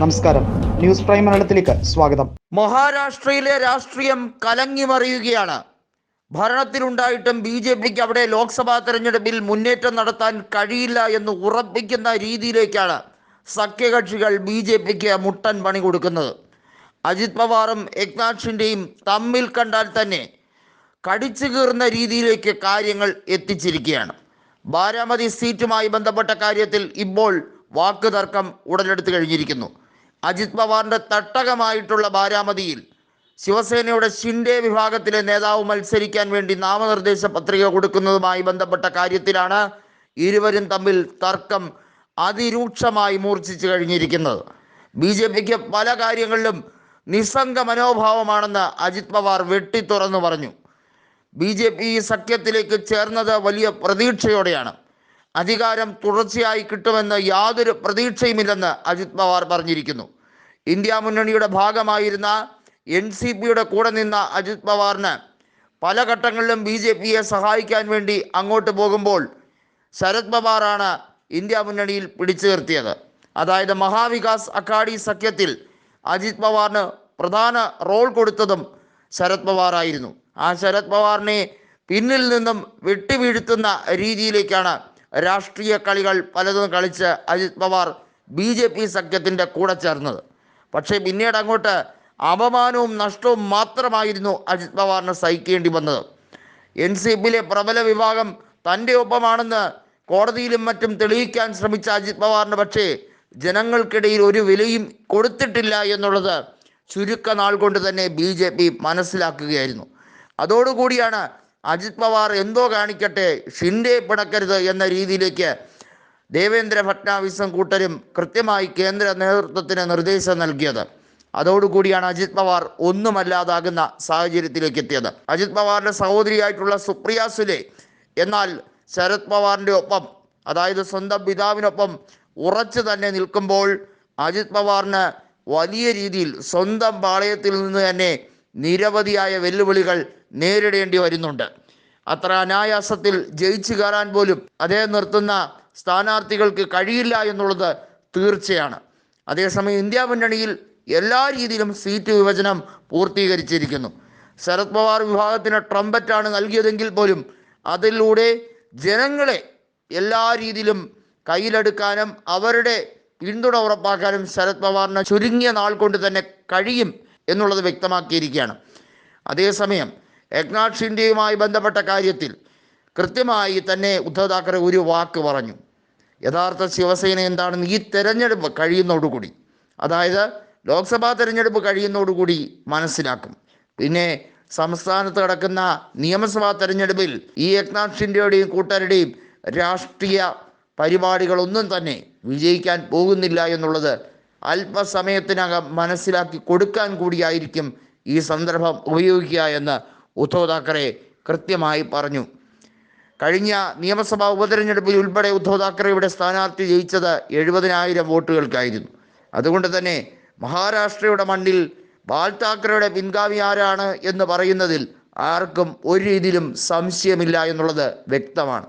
നമസ്കാരം. News prime മലയാളത്തിലേക്ക് സ്വാഗതം. മഹാരാഷ്ട്രയിലെ രാഷ്ട്രീയം കലങ്ങിമറിയുകയാണ്. ഭരണത്തിലുണ്ടായിട്ടും ബി ജെ പിക്ക് അവിടെ ലോക്സഭാ തെരഞ്ഞെടുപ്പിൽ മുന്നേറ്റം നടത്താൻ കഴിയില്ല എന്ന് ഉറപ്പിക്കുന്ന രീതിയിലേക്കാണ് സഖ്യകക്ഷികൾ ബി ജെ പിക്ക് മുട്ടൻ പണി കൊടുക്കുന്നത്. അജിത് പവാറും ഏക്നാഥ് ഷിൻഡെയും തമ്മിൽ കണ്ടാൽ തന്നെ കടിച്ചു കീറുന്ന രീതിയിലേക്ക് കാര്യങ്ങൾ എത്തിച്ചിരിക്കുകയാണ്. ബാരാമതി സീറ്റുമായി ബന്ധപ്പെട്ട കാര്യത്തിൽ ഇപ്പോൾ വാക്കുതർക്കം ഉടലെടുത്തു കഴിഞ്ഞിരിക്കുന്നു. അജിത് പവാറിന്റെ തട്ടകമായിട്ടുള്ള ബാരാമതിയിൽ ശിവസേനയുടെ ഷിൻഡെ വിഭാഗത്തിലെ നേതാവ് മത്സരിക്കാൻ വേണ്ടി നാമനിർദ്ദേശ പത്രിക കൊടുക്കുന്നതുമായി ബന്ധപ്പെട്ട കാര്യത്തിലാണ് ഇരുവരും തമ്മിൽ തർക്കം അതിരൂക്ഷമായി മൂർച്ഛിച്ചു കഴിഞ്ഞിരിക്കുന്നത്. ബി ജെ പിക്ക് പല കാര്യങ്ങളിലും നിസ്സംഗ മനോഭാവമാണെന്ന് അജിത് പവാർ വെട്ടിത്തുറന്നു പറഞ്ഞു. ബി ജെ പി സഖ്യത്തിലേക്ക് ചേർന്നത് വലിയ പ്രതീക്ഷയോടെയാണ്. അധികാരം തുടർച്ചയായി കിട്ടുമെന്ന് യാതൊരു പ്രതീക്ഷയുമില്ലെന്ന് അജിത് പവാർ പറഞ്ഞിരിക്കുന്നു. ഇന്ത്യ മുന്നണിയുടെ ഭാഗമായിരുന്ന എൻ സി പിയുടെ കൂടെ നിന്ന അജിത് പവാറിന് പല ഘട്ടങ്ങളിലും ബി ജെ പിയെ സഹായിക്കാൻ വേണ്ടി അങ്ങോട്ട് പോകുമ്പോൾ ശരത് പവാറാണ് ഇന്ത്യ മുന്നണിയിൽ പിടിച്ചു നിർത്തിയത്. അതായത് മഹാവികാസ് അക്കാഡി സഖ്യത്തിൽ അജിത് പവാറിന് പ്രധാന റോൾ കൊടുത്തതും ശരത് പവാറായിരുന്നു. ആ ശരത് പവാറിനെ പിന്നിൽ നിന്നും വെട്ടിവീഴ്ത്തുന്ന രീതിയിലേക്കാണ് രാഷ്ട്രീയ കളികൾ പലതും കളിച്ച് Ajit Pawar B J P സഖ്യത്തിന്റെ കൂടെ ചേർന്നത്. പക്ഷേ പിന്നീട് അങ്ങോട്ട് അപമാനവും നഷ്ടവും മാത്രമായിരുന്നു അജിത് പവാറിന് സഹിക്കേണ്ടി വന്നത്. എൻ സി പിയിലെ പ്രബല വിഭാഗം തന്റെ ഒപ്പമാണെന്ന് കോടതിയിലും മറ്റും തെളിയിക്കാൻ ശ്രമിച്ച അജിത് പവാറിന് പക്ഷേ ജനങ്ങൾക്കിടയിൽ ഒരു വിലയും കൊടുത്തിട്ടില്ല എന്നുള്ളത് ചുരുക്ക നാൾ കൊണ്ട് തന്നെ ബി ജെ പി മനസ്സിലാക്കുകയായിരുന്നു. അതോടുകൂടിയാണ് അജിത് പവാർ എന്തോ കാണിക്കട്ടെ ഷിൻഡെ പിണക്കരുത് എന്ന രീതിയിലേക്ക് ദേവേന്ദ്ര ഫട്നാവിസും കൂട്ടരും കൃത്യമായി കേന്ദ്ര നേതൃത്വത്തിന് നിർദ്ദേശം നൽകിയത്. അതോടുകൂടിയാണ് അജിത് പവാർ ഒന്നുമല്ലാതാകുന്ന സാഹചര്യത്തിലേക്ക് എത്തിയത്. അജിത് പവാറിന്റെ സഹോദരിയായിട്ടുള്ള സുപ്രിയ സുലെ എന്നാൽ ശരത് പവാറിന്റെ ഒപ്പം അതായത് സ്വന്തം പിതാവിനൊപ്പം ഉറച്ചു തന്നെ നിൽക്കുമ്പോൾ അജിത് പവാറിന് വലിയ രീതിയിൽ സ്വന്തം പാളയത്തിൽ നിന്ന് തന്നെ നിരവധിയായ വെല്ലുവിളികൾ നേരിടേണ്ടി വരുന്നുണ്ട്. അത്ര അനായാസത്തിൽ ജയിച്ചു കയറാൻ പോലും അദ്ദേഹം നിർത്തുന്ന സ്ഥാനാർത്ഥികൾക്ക് കഴിയില്ല എന്നുള്ളത് തീർച്ചയാണ്. അതേസമയം ഇന്ത്യ മുന്നണിയിൽ എല്ലാ രീതിയിലും സീറ്റ് വിഭജനം പൂർത്തീകരിച്ചിരിക്കുന്നു. ശരത് പവാർ വിഭാഗത്തിന് ട്രംപറ്റാണ് നൽകിയതെങ്കിൽ പോലും അതിലൂടെ ജനങ്ങളെ എല്ലാ രീതിയിലും കയ്യിലെടുക്കാനും അവരുടെ പിന്തുണ ഉറപ്പാക്കാനും ശരത് പവാറിന് ചുരുങ്ങിയ നാൾ കൊണ്ട് തന്നെ കഴിയും എന്നുള്ളത് വ്യക്തമാക്കിയിരിക്കുകയാണ്. അതേസമയം ഏക്നാഥ് ബന്ധപ്പെട്ട കാര്യത്തിൽ കൃത്യമായി തന്നെ ഉദ്ധവ് താക്കറെ ഒരു വാക്ക് പറഞ്ഞു. യഥാർത്ഥ ശിവസേന എന്താണെന്ന് ഈ തെരഞ്ഞെടുപ്പ് കഴിയുന്നതോടുകൂടി അതായത് ലോക്സഭാ തെരഞ്ഞെടുപ്പ് കഴിയുന്നതോടുകൂടി മനസ്സിലാക്കും. പിന്നെ സംസ്ഥാനത്ത് കിടക്കുന്ന നിയമസഭാ തെരഞ്ഞെടുപ്പിൽ ഈ ഏക്നാഥ് ഷിൻഡെയുടെയും കൂട്ടരുടെയും രാഷ്ട്രീയ പരിപാടികളൊന്നും തന്നെ വിജയിക്കാൻ പോകുന്നില്ല എന്നുള്ളത് അല്പസമയത്തിനകം മനസ്സിലാക്കി കൊടുക്കാൻ കൂടിയായിരിക്കും ഈ സന്ദർഭം ഉപയോഗിക്കുക എന്ന് ഉദ്ധവ് താക്കറെ കൃത്യമായി പറഞ്ഞു. കഴിഞ്ഞ നിയമസഭാ ഉപതെരഞ്ഞെടുപ്പിൽ ഉൾപ്പെടെ ഉദ്ധവ് താക്കറെയുടെ സ്ഥാനാർത്ഥി ജയിച്ചത് എഴുപതിനായിരം വോട്ടുകൾക്കായിരുന്നു. അതുകൊണ്ട് തന്നെ മഹാരാഷ്ട്രയുടെ മണ്ണിൽ ബാൽ താക്കറയുടെ പിൻഗാമി ആരാണ് എന്ന് പറയുന്നതിൽ ആർക്കും ഒരു രീതിയിലും സംശയമില്ല എന്നുള്ളത് വ്യക്തമാണ്.